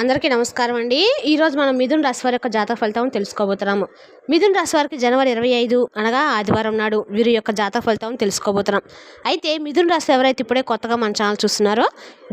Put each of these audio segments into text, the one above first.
అందరికీ నమస్కారం అండి. ఈరోజు మనం మిథున్ రాశి వారి యొక్క జాతక ఫలితం తెలుసుకోబోతున్నాము. మిథున్ రాశి వారికి జనవరి ఇరవై ఐదు అనగా ఆదివారం నాడు వీరి యొక్క జాతక ఫలితం తెలుసుకోబోతున్నాం. అయితే మిథున్ రాశి ఎవరైతే ఇప్పుడే కొత్తగా మన ఛానల్ చూస్తున్నారో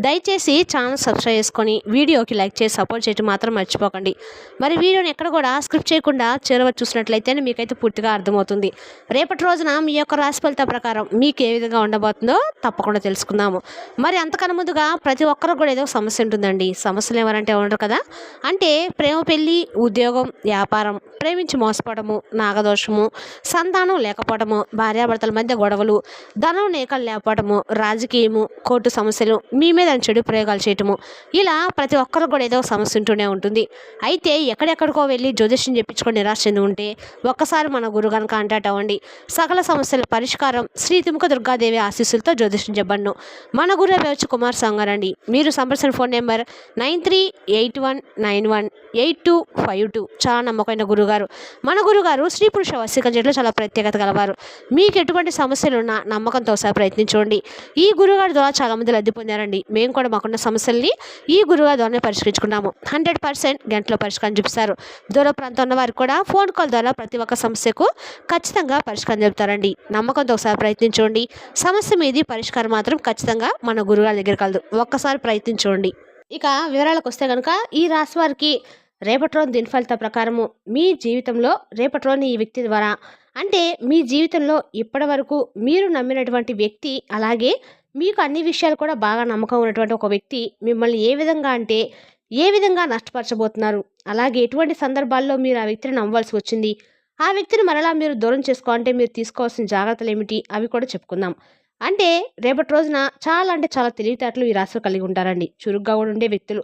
దయచేసి ఛానల్ సబ్స్క్రైబ్ చేసుకొని వీడియోకి లైక్ చేసి సపోర్ట్ చేయడం మాత్రం మర్చిపోకండి. మరి వీడియోని ఎక్కడ కూడా స్క్రిప్ట్ చేయకుండా చేరవ చూసినట్లయితే మీకైతే పూర్తిగా అర్థమవుతుంది. రేపటి రోజున మీ యొక్క రాశి ఫలితం ప్రకారం మీకు ఏ విధంగా ఉండబోతుందో తప్పకుండా తెలుసుకుందాము. మరి అంతకన్నా ముందుగా ప్రతి ఒక్కరికి కూడా ఏదో సమస్య ఉంటుందండి. సమస్యలు అంటే ఉండరు కదా? అంటే ప్రేమ పెళ్ళి ఉద్యోగం వ్యాపారం ప్రేమించి మోసపోవడము నాగదోషము సంతానం లేకపోవడము భార్యాభర్తల మధ్య గొడవలు ధనం నేకలు లేకపోవడము రాజకీయము కోర్టు సమస్యలు మీ మీద చెడు ప్రయోగాలు చేయటము. ఇలా ప్రతి ఒక్కరు కూడా ఏదో ఒక సమస్య ఉంటూనే ఉంటుంది. అయితే ఎక్కడెక్కడికో వెళ్ళి జ్యోతిష్యం చెప్పించుకొని నిరాశ చెంది ఉంటే ఒక్కసారి మన గురుగాను కాంటాక్ట్ అవ్వండి. సకల సమస్యల పరిష్కారం శ్రీతిముఖ దుర్గాదేవి ఆశీస్సులతో జ్యోతిష్యం చెప్పండి మన గురు వచ్చి కుమార్ సంగారండి మీరు సంప్రదించిన phone number nine three eight one nine one eight two five two చాలా నమ్మకమైన గురుగారు. మన గురుగారు స్త్రీ పురుష వశీకరణ చేయడంలో చాలా ప్రత్యేకత గలవారు. మీకు ఎటువంటి సమస్యలు ఉన్నా నమ్మకంతో ఒకసారి ప్రయత్నించండి. ఈ గురుగారి ద్వారా చాలామంది లబ్ధి పొందారండి. మేము కూడా మాకున్న సమస్యల్ని ఈ గురుగారి ద్వారానే పరిష్కరించుకున్నాము. హండ్రెడ్ పర్సెంట్ గంటలో పరిష్కారం చూపిస్తారు. దూర ప్రాంతం ఉన్న వారికి కూడా ఫోన్ కాల్ ద్వారా ప్రతి ఒక్క సమస్యకు ఖచ్చితంగా పరిష్కారం చెబుతారండి. నమ్మకంతో ఒకసారి ప్రయత్నించండి. సమస్య మీది పరిష్కారం మాత్రం ఖచ్చితంగా మన గురుగారి దగ్గర కలదు ఒక్కసారి ప్రయత్నించండి. ఇక వివరాలకు వస్తే కనుక ఈ రాశి వారికి రేపటి రోజు ప్రకారము మీ జీవితంలో రేపటి ఈ వ్యక్తి ద్వారా అంటే మీ జీవితంలో ఇప్పటి వరకు మీరు నమ్మినటువంటి వ్యక్తి అలాగే మీకు అన్ని విషయాలు కూడా బాగా నమ్మకం ఉన్నటువంటి ఒక వ్యక్తి మిమ్మల్ని ఏ విధంగా అంటే ఏ విధంగా నష్టపరచబోతున్నారు? అలాగే ఎటువంటి సందర్భాల్లో మీరు ఆ వ్యక్తిని నమ్మవలసి వచ్చింది? ఆ వ్యక్తిని మరలా మీరు దూరం చేసుకోవాలంటే మీరు తీసుకోవాల్సిన జాగ్రత్తలు ఏమిటి అవి కూడా చెప్పుకుందాం. అంటే రేపటి రోజున చాలా అంటే చాలా తెలివితేటలు ఈ రాశిలో కలిగి ఉంటారండి. చురుగ్గా కూడా ఉండే వ్యక్తులు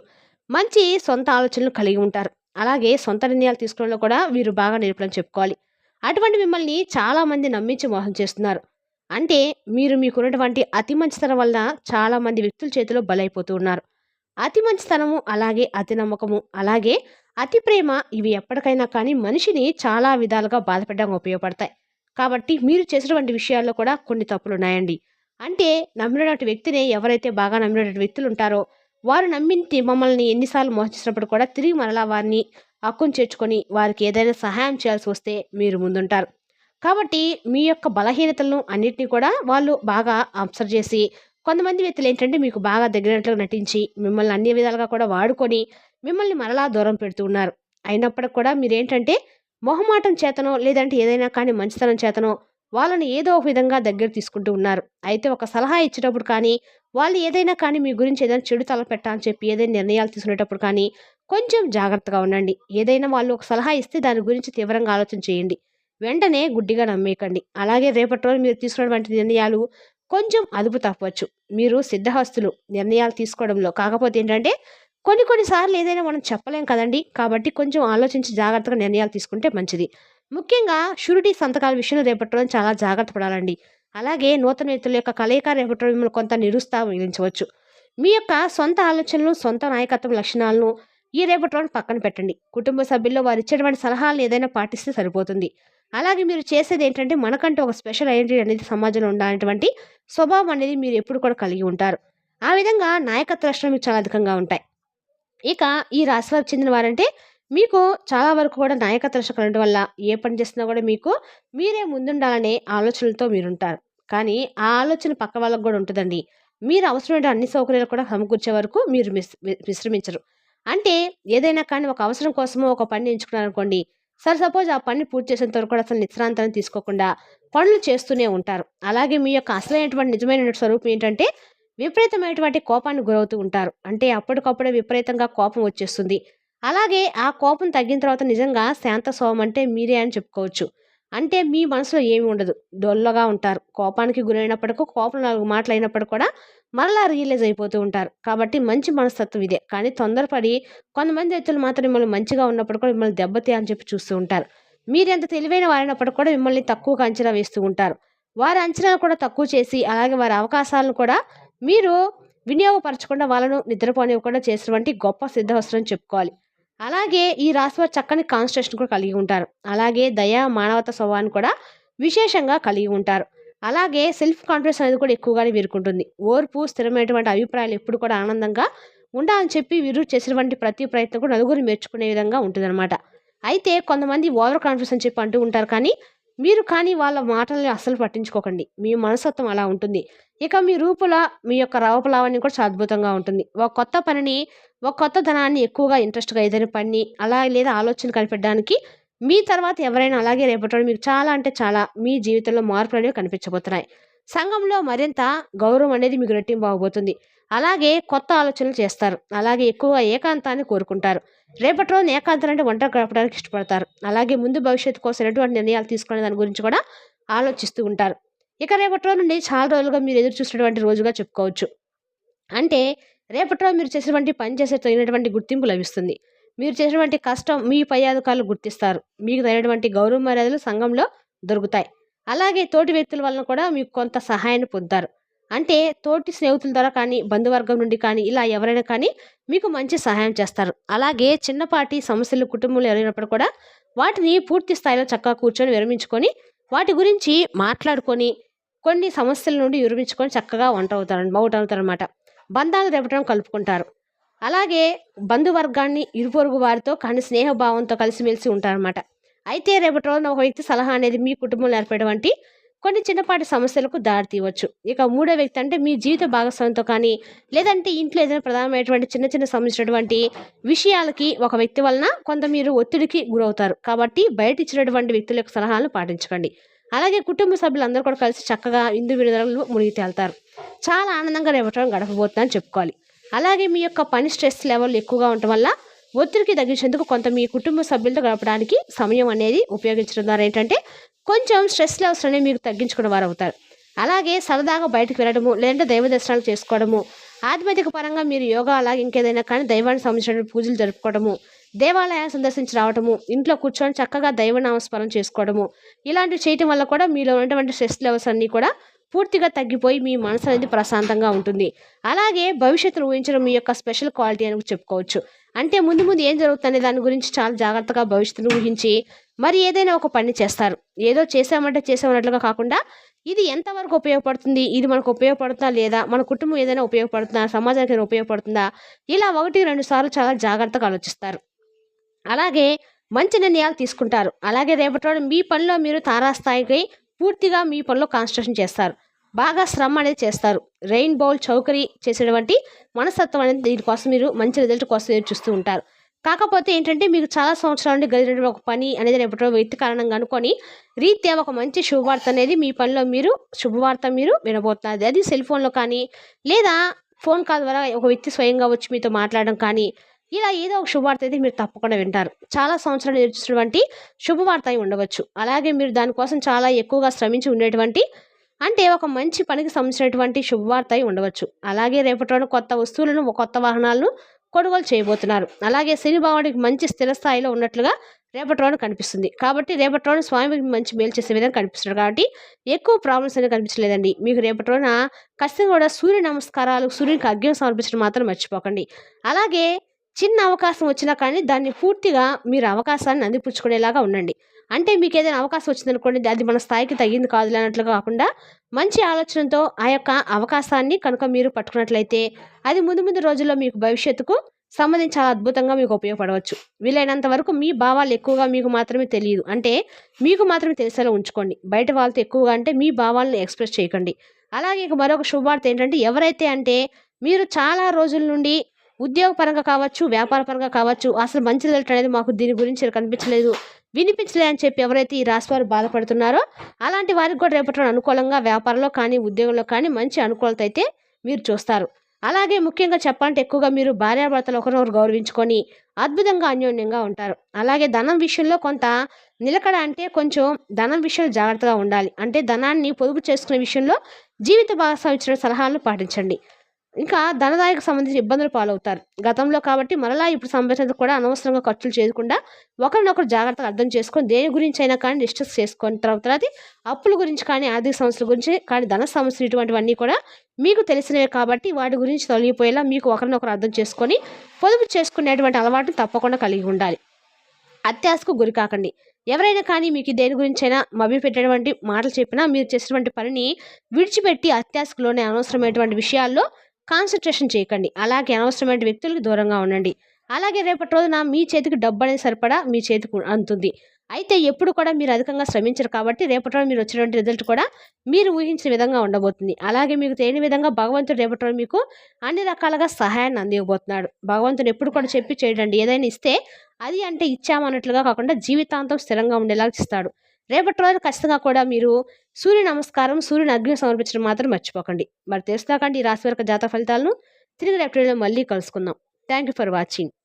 మంచి సొంత ఆలోచనలు కలిగి ఉంటారు. అలాగే సొంత నిర్ణయాలు తీసుకోవడంలో కూడా వీరు బాగా నిరూపణ చెప్పుకోవాలి. అటువంటి మిమ్మల్ని చాలామంది నమ్మించి మోసం చేస్తున్నారు. అంటే మీరు మీకున్నటువంటి అతి మంచితనం వల్ల చాలామంది వ్యక్తుల చేతిలో బలైపోతూ ఉన్నారు. అతి మంచితనము అలాగే అతి నమ్మకము అలాగే అతి ప్రేమ ఇవి ఎప్పటికైనా కానీ మనిషిని చాలా విధాలుగా బాధపెట్టడానికి ఉపయోగపడతాయి. కాబట్టి మీరు చేసినటువంటి విషయాల్లో కూడా కొన్ని తప్పులు ఉన్నాయండి అంటే నమ్మినటువంటి వ్యక్తిని ఎవరైతే బాగా నమ్మినటువంటి వ్యక్తులు ఉంటారో వారు నమ్మించి మమ్మల్ని ఎన్నిసార్లు మోహించినప్పుడు కూడా తిరిగి మరలా వారిని హక్కును చేర్చుకొని వారికి ఏదైనా సహాయం చేయాల్సి వస్తే మీరు ముందుంటారు. కాబట్టి మీ యొక్క బలహీనతలను అన్నిటినీ కూడా వాళ్ళు బాగా అబ్సర్వ్ చేసి కొంతమంది వ్యక్తులు ఏంటంటే మీకు బాగా దగ్గరట్లుగా నటించి మిమ్మల్ని అన్ని విధాలుగా కూడా వాడుకొని మిమ్మల్ని మరలా దూరం పెడుతూ ఉన్నారు. అయినప్పటికి కూడా మీరేంటంటే మొహమాటం చేతనో లేదంటే ఏదైనా కానీ మంచితనం చేతనో వాళ్ళని ఏదో ఒక విధంగా దగ్గర తీసుకుంటూ ఉన్నారు. అయితే ఒక సలహా ఇచ్చేటప్పుడు కానీ వాళ్ళు ఏదైనా కానీ మీ గురించి ఏదైనా చెడు తలపెట్టా అని చెప్పి ఏదైనా నిర్ణయాలు తీసుకునేటప్పుడు కానీ కొంచెం జాగ్రత్తగా ఉండండి. ఏదైనా వాళ్ళు ఒక సలహా ఇస్తే దాని గురించి తీవ్రంగా ఆలోచన చేయండి. వెంటనే గుడ్డిగా నమ్మేయకండి. అలాగే రేపటి రోజు మీరు తీసుకున్నటువంటి నిర్ణయాలు కొంచెం అదుపు తప్పవచ్చు. మీరు సిద్ధహస్తులు. నిర్ణయాలు తీసుకోవడంలో. కాకపోతే ఏంటంటే కొన్ని కొన్నిసార్లు ఏదైనా మనం చెప్పలేం కదండి. కాబట్టి కొంచెం ఆలోచించి జాగ్రత్తగా నిర్ణయాలు తీసుకుంటే మంచిది. ముఖ్యంగా షూరిటీ సంతకాల విషయంలో రేపటి రోజు చాలా జాగ్రత్త పడాలండి. అలాగే నూతన వ్యక్తుల యొక్క కలయిక రేపటి రోజు మిమ్మల్ని కొంత నిరుత్సాహించవచ్చు మీ యొక్క సొంత ఆలోచనలు సొంత నాయకత్వం లక్షణాలను ఈ రేపటి రోజు పక్కన పెట్టండి. కుటుంబ సభ్యుల్లో వారు ఇచ్చేటువంటి సలహాలను ఏదైనా పాటిస్తే సరిపోతుంది. అలాగే మీరు చేసేది ఏంటంటే మనకంటూ ఒక స్పెషల్ ఐడెంటిటీ అనేది సమాజంలో ఉండాలనేటువంటి స్వభావం అనేది మీరు ఎప్పుడు కూడా కలిగి ఉంటారు. ఆ విధంగా నాయకత్వ లక్షణాలు మీకు చాలా అధికంగా ఉంటాయి. ఇక ఈ రాశి వారికి చెందిన వారంటే మీకు చాలా వరకు కూడా నాయకత్వ లక్షణాలు ఉండడం వల్ల ఏ పని చేసినా కూడా మీకు మీరే ముందుండాలనే ఆలోచనలతో మీరుంటారు. కానీ ఆ ఆలోచన పక్క వాళ్ళకు కూడా ఉంటుందండి. మీరు అవసరమైన అన్ని సౌకర్యాలు కూడా సమకూర్చే వరకు మీరు మిస్ విశ్రమించరు. అంటే ఏదైనా కానీ ఒక అవసరం కోసమో ఒక పని ఎంచుకున్నారనుకోండి సరే సపోజ్ ఆ పని పూర్తి చేసేంత వరకు కూడా అసలు నిశ్రాంతాన్ని తీసుకోకుండా పనులు చేస్తూనే ఉంటారు. అలాగే మీ యొక్క అసలైనటువంటి నిజమైన స్వరూపం ఏంటంటే విపరీతమైనటువంటి కోపాన్ని గురవుతూ ఉంటారు. అంటే అప్పటికప్పుడే విపరీతంగా కోపం వచ్చేస్తుంది. అలాగే ఆ కోపం తగ్గిన తర్వాత నిజంగా శాంత స్వభావం అంటే మీరే అని చెప్పుకోవచ్చు. అంటే మీ మనసులో ఏమి ఉండదు. డొల్లగా ఉంటారు. కోపానికి గురైనప్పటికీ కోపం నాలుగు మాటలు అయినప్పటికీ కూడా మరలా రియలైజ్ అయిపోతూ ఉంటారు. కాబట్టి మంచి మనస్తత్వం ఇదే. కానీ తొందరపడి కొంతమంది వ్యక్తులు మాత్రం మిమ్మల్ని మంచిగా ఉన్నప్పుడు కూడా మిమ్మల్ని దెబ్బతే అని చెప్పి చూస్తూ ఉంటారు. మీరు ఎంత తెలివైన వారైనప్పటికీ కూడా మిమ్మల్ని తక్కువగా అంచనా వేస్తూ ఉంటారు. వారి అంచనాలు కూడా తక్కువ చేసి అలాగే వారి అవకాశాలను కూడా మీరు వినియోగపరచకుండా వాళ్ళను నిద్రపోనివ్వకుండా చేసినటువంటి గొప్ప సిద్ధవస్త్రం చెప్పుకోవాలి. అలాగే ఈ రాశివారు చక్కని కాన్స్ట్రేషన్ కూడా కలిగి ఉంటారు. అలాగే దయ మానవత స్వభావాన్ని కూడా విశేషంగా కలిగి ఉంటారు. అలాగే సెల్ఫ్ కాన్ఫిడెన్స్ అనేది కూడా ఎక్కువగానే వీరుకుంటుంది. ఓర్పు స్థిరమైనటువంటి అభిప్రాయాలు ఎప్పుడు కూడా ఆనందంగా ఉండాలని చెప్పి వీరు చేసినటువంటి ప్రతి ప్రయత్నం కూడా నలుగురు మెచ్చుకునే విధంగా ఉంటుందన్నమాట. అయితే కొంతమంది ఓవర్ కాన్ఫిడెన్స్ అని చెప్పి అంటూ ఉంటారు కానీ మీరు కానీ వాళ్ళ మాటల్ని అస్సలు పట్టించుకోకండి. మీ మనస్తత్వం అలా ఉంటుంది. ఇక మీ రూపుల మీ యొక్క రవపలావణ్యం కూడా అద్భుతంగా ఉంటుంది. ఒక కొత్త పనిని ఒక కొత్త ధనాన్ని ఎక్కువగా ఇంట్రెస్ట్గా ఏదైనా పని అలా లేదా ఆలోచన కనిపెట్టడానికి మీ తర్వాత ఎవరైనా అలాగే రేపటి మీకు చాలా అంటే చాలా మీ జీవితంలో మార్పులు అనేవి కనిపించబోతున్నాయి. సంఘంలో మరింత గౌరవం అనేది మీకు రెట్టింపు అవబోతుంది అలాగే కొత్త ఆలోచనలు చేస్తారు. అలాగే ఎక్కువగా ఏకాంతాన్ని కోరుకుంటారు. రేపటి రోజున ఏకాంతం అంటే వంట గడపడానికి ఇష్టపడతారు. అలాగే ముందు భవిష్యత్తు కోసం ఎటువంటి నిర్ణయాలు తీసుకునే దాని గురించి కూడా ఆలోచిస్తూ ఉంటారు. ఇక రేపటి రోజు నుండి చాలా రోజులుగా మీరు ఎదురు చూసినటువంటి రోజుగా చెప్పుకోవచ్చు. అంటే రేపటి రోజు మీరు చేసినటువంటి పని చేసే తగినటువంటి గుర్తింపు లభిస్తుంది. మీరు చేసినటువంటి కష్టం మీ పై అధికారులు గుర్తిస్తారు. మీకు తగినటువంటి గౌరవ మర్యాదలు సంఘంలో దొరుకుతాయి. అలాగే తోటి వ్యక్తుల వలన కూడా మీకు కొంత సహాయాన్ని పొందుతారు. అంటే తోటి స్నేహితుల ద్వారా కానీ బంధువర్గం నుండి కానీ ఇలా ఎవరైనా కానీ మీకు మంచి సహాయం చేస్తారు. అలాగే చిన్నపాటి సమస్యలు కుటుంబంలో ఎదురైనప్పుడు కూడా వాటిని పూర్తి స్థాయిలో చక్కగా కూర్చొని విరమించుకొని వాటి గురించి మాట్లాడుకొని కొన్ని సమస్యల నుండి విరమించుకొని చక్కగా వంట అవుతారు అవుట్ అవుతారనమాట బంధాలు రేపటం కలుపుకుంటారు. అలాగే బంధువర్గాన్ని ఇరుపొరుగు వారితో కానీ స్నేహభావంతో కలిసిమెలిసి ఉంటారనమాట అయితే రేపటి రోజున ఒక వ్యక్తి సలహా అనేది మీ కుటుంబంలో ఏర్పడేటువంటి కొన్ని చిన్నపాటి సమస్యలకు దారి తీయవచ్చు. ఇక మూడో వ్యక్తి అంటే మీ జీవిత భాగస్వామితో కానీ లేదంటే ఇంట్లో ఏదైనా ప్రధానమైనటువంటి చిన్న చిన్న సంబంధించినటువంటి విషయాలకి ఒక వ్యక్తి వలన కొంత మీరు ఒత్తిడికి గురవుతారు. కాబట్టి బయట ఇచ్చినటువంటి వ్యక్తుల యొక్క సలహాలను పాటించకండి. అలాగే కుటుంబ సభ్యులందరూ కూడా కలిసి చక్కగా ఇందు విడుదలలో మునిగి తేలుతారు చాలా ఆనందంగా రేపటం గడపబోతుందని చెప్పుకోవాలి. అలాగే మీ యొక్క పని స్ట్రెస్ లెవెల్ ఎక్కువగా ఉండటం వల్ల ఒత్తిడికి తగ్గించేందుకు కొంత మీ కుటుంబ సభ్యులతో గడపడానికి సమయం అనేది ఉపయోగించడం ద్వారా ఏంటంటే కొంచెం స్ట్రెస్ లెవెల్స్ అనేవి మీకు తగ్గించుకునే వారు అవుతారు. అలాగే సరదాగా బయటకు వెళ్ళడము లేదంటే దైవ దర్శనాలు చేసుకోవడము ఆధ్యాత్మిక పరంగా మీరు యోగా అలాగే ఇంకేదైనా కానీ దైవానికి సంబంధించిన పూజలు జరుపుకోవడము దేవాలయాన్ని సందర్శించి రావడము ఇంట్లో కూర్చొని చక్కగా దైవనామస్మరణ చేసుకోవడము ఇలాంటివి చేయటం వల్ల కూడా మీలో ఉన్నటువంటి స్ట్రెస్ లెవెల్స్ అన్నీ కూడా పూర్తిగా తగ్గిపోయి మీ మనసు అనేది ప్రశాంతంగా ఉంటుంది. అలాగే భవిష్యత్తును ఊహించడం మీ యొక్క స్పెషల్ క్వాలిటీ అని చెప్పుకోవచ్చు. అంటే ముందు ముందు ఏం జరుగుతుంది? దాని గురించి చాలా జాగ్రత్తగా భవిష్యత్తును ఊహించి మరి ఏదైనా ఒక పని చేస్తారు. ఏదో చేసామంటే చేసామన్నట్లుగా కాకుండా ఇది ఎంతవరకు ఉపయోగపడుతుంది? ఇది మనకు ఉపయోగపడుతుందా లేదా? మన కుటుంబం ఏదైనా ఉపయోగపడుతుందా? సమాజానికి ఏదైనా ఉపయోగపడుతుందా? ఇలా ఒకటి రెండు సార్లు చాలా జాగ్రత్తగా ఆలోచిస్తారు. అలాగే మంచి నిర్ణయాలు తీసుకుంటారు. అలాగే రేపటి మీ పనిలో మీరు తారాస్థాయికి పూర్తిగా మీ పనిలో కాన్సన్ట్రేషన్ చేస్తారు. బాగా శ్రమ అనేది చేస్తారు. రెయిన్ బౌల్ చౌకరీ చేసేటువంటి మనస్తత్వం అనేది దీనికోసం మీరు మంచి రిజల్ట్ కోసం ఎదురు చూస్తూ ఉంటారు. కాకపోతే ఏంటంటే మీకు చాలా సంవత్సరాల నుండి గదిలిన ఒక పని అనేది రేపటి వ్యక్తి కారణంగా అనుకొని రీత్యా ఒక మంచి శుభవార్త అనేది మీ పనిలో మీరు శుభవార్త మీరు వినబోతున్నారు అది సెల్ ఫోన్లో కానీ లేదా ఫోన్ కాల్ ద్వారా ఒక వ్యక్తి స్వయంగా వచ్చి మీతో మాట్లాడడం కానీ ఇలా ఏదో ఒక శుభవార్త అయితే మీరు తప్పకుండా వింటారు. చాలా సంవత్సరాలు నేర్చుకున్నటువంటి శుభవార్త అయి ఉండవచ్చు. అలాగే మీరు దానికోసం చాలా ఎక్కువగా శ్రమించి ఉండేటువంటి అంటే ఒక మంచి పనికి సంబంధించినటువంటి శుభవార్త అయి ఉండవచ్చు. అలాగే రేపటి రోజున కొత్త వస్తువులను కొత్త వాహనాలను కొనుగోలు చేయబోతున్నారు. అలాగే శని భగవానికి మంచి స్థిర స్థాయిలో ఉన్నట్లుగా రేపటి రోజున కనిపిస్తుంది. కాబట్టి రేపటి రోజున స్వామికి మంచి మేలు చేసే విధంగా కనిపిస్తుంది కాబట్టి ఎక్కువ ప్రాబ్లమ్స్ అనేది కనిపించలేదండి. మీకు రేపటి రోజున ఖచ్చితంగా కూడా సూర్య నమస్కారాలు సూర్యునికి అగ్ని సమర్పించడం మాత్రం మర్చిపోకండి. అలాగే చిన్న అవకాశం వచ్చినా కానీ దాన్ని పూర్తిగా మీరు అవకాశాన్ని అందిపుచ్చుకునేలాగా ఉండండి. అంటే మీకు ఏదైనా అవకాశం వచ్చిందనుకోండి అది మన స్థాయికి తగ్గింది కాదు అన్నట్లుగా కాకుండా మంచి ఆలోచనతో ఆ యొక్క అవకాశాన్ని కనుక మీరు పట్టుకున్నట్లయితే అది ముందు ముందు రోజుల్లో మీకు భవిష్యత్తుకు సంబంధించి చాలా అద్భుతంగా మీకు ఉపయోగపడవచ్చు. వీలైనంత వరకు మీ భావాలు ఎక్కువగా మీకు మాత్రమే తెలియదు. అంటే మీకు మాత్రమే తెలిసేలా ఉంచుకోండి. బయట వాళ్ళతో ఎక్కువగా అంటే మీ భావాలను ఎక్స్ప్రెస్ చేయకండి. అలాగే ఇక మరొక శుభవార్త ఏంటంటే ఎవరైతే అంటే మీరు చాలా రోజుల నుండి ఉద్యోగపరంగా కావచ్చు వ్యాపారపరంగా కావచ్చు అసలు మంచి రిజల్ట్ అనేది మాకు దీని గురించి కనిపించలేదు. వినిపించలే అని చెప్పి ఎవరైతే ఈ రాశి వారు బాధపడుతున్నారో అలాంటి వారికి కూడా రేపటి అనుకూలంగా వ్యాపారంలో కానీ ఉద్యోగంలో కానీ మంచి అనుకూలత అయితే మీరు చూస్తారు. అలాగే ముఖ్యంగా చెప్పాలంటే ఎక్కువగా మీరు భార్యాభర్తలు ఒకరినొకరు గౌరవించుకొని అద్భుతంగా అన్యోన్యంగా ఉంటారు. అలాగే ధనం విషయంలో కొంత నిలకడ అంటే కొంచెం ధనం విషయంలో జాగ్రత్తగా ఉండాలి. అంటే ధనాన్ని పొదుపు చేసుకునే విషయంలో జీవిత భాగస్వామి ఇచ్చిన సలహాలను పాటించండి. ఇంకా ధనదాయకు సంబంధించి ఇబ్బందులు పాలవుతారు. గతంలో కాబట్టి మరలా ఇప్పుడు సంబంధించిన కూడా అనవసరంగా ఖర్చులు చేయకుండా ఒకరినొకరు జాగ్రత్తగా అర్థం చేసుకొని దేని గురించి అయినా కానీ డిస్కస్ చేసుకొని తర్వాత అప్పుల గురించి కానీ ఆర్థిక సమస్యల గురించి కానీ ధన సమస్యలు ఇటువంటివన్నీ కూడా మీకు తెలిసినవే కాబట్టి వాటి గురించి తొలగిపోయేలా మీకు ఒకరినొకరు అర్థం చేసుకొని పొదుపు చేసుకునేటువంటి అలవాటు తప్పకుండా కలిగి ఉండాలి. అత్యాశకు గురి కాకండి. ఎవరైనా కానీ మీకు దేని గురించైనా మభ్య పెట్టేటువంటి మాటలు చెప్పినా మీరు చేసినటువంటి పనిని విడిచిపెట్టి అత్యాశకులోనే అనవసరమైనటువంటి విషయాల్లో కాన్సన్ట్రేషన్ చేయకండి. అలాగే అనవసరమైన వ్యక్తులకు దూరంగా ఉండండి. అలాగే రేపటి రోజున మీ చేతికి డబ్బు అనేది సరిపడా మీ చేతికి అందుతుంది. అయితే ఎప్పుడు కూడా మీరు అధికంగా శ్రమించరు కాబట్టి రేపటి రోజు మీరు వచ్చినటువంటి రిజల్ట్ కూడా మీరు ఊహించిన విధంగా ఉండబోతుంది. అలాగే మీకు తెలియని విధంగా భగవంతుడు రేపటి రోజు మీకు అన్ని రకాలుగా సహాయాన్ని అందివ్వబోతున్నాడు. భగవంతుడు ఎప్పుడు కూడా చెప్పి చేయడండి. ఏదైనా ఇస్తే అది అంటే ఇచ్చామన్నట్లుగా కాకుండా జీవితాంతం స్థిరంగా ఉండేలాగా ఇస్తాడు రేపటి రోజు ఖచ్చితంగా కూడా మీరు సూర్య నమస్కారం సూర్యుని అగ్ని సమర్పించడం మాత్రం మర్చిపోకండి. మరి తెలుసుదాకండి ఈ రాశి వరకు జాతక ఫలితాలను. తిరిగి రేపటి మళ్ళీ కలుసుకుందాం. Thank you for watching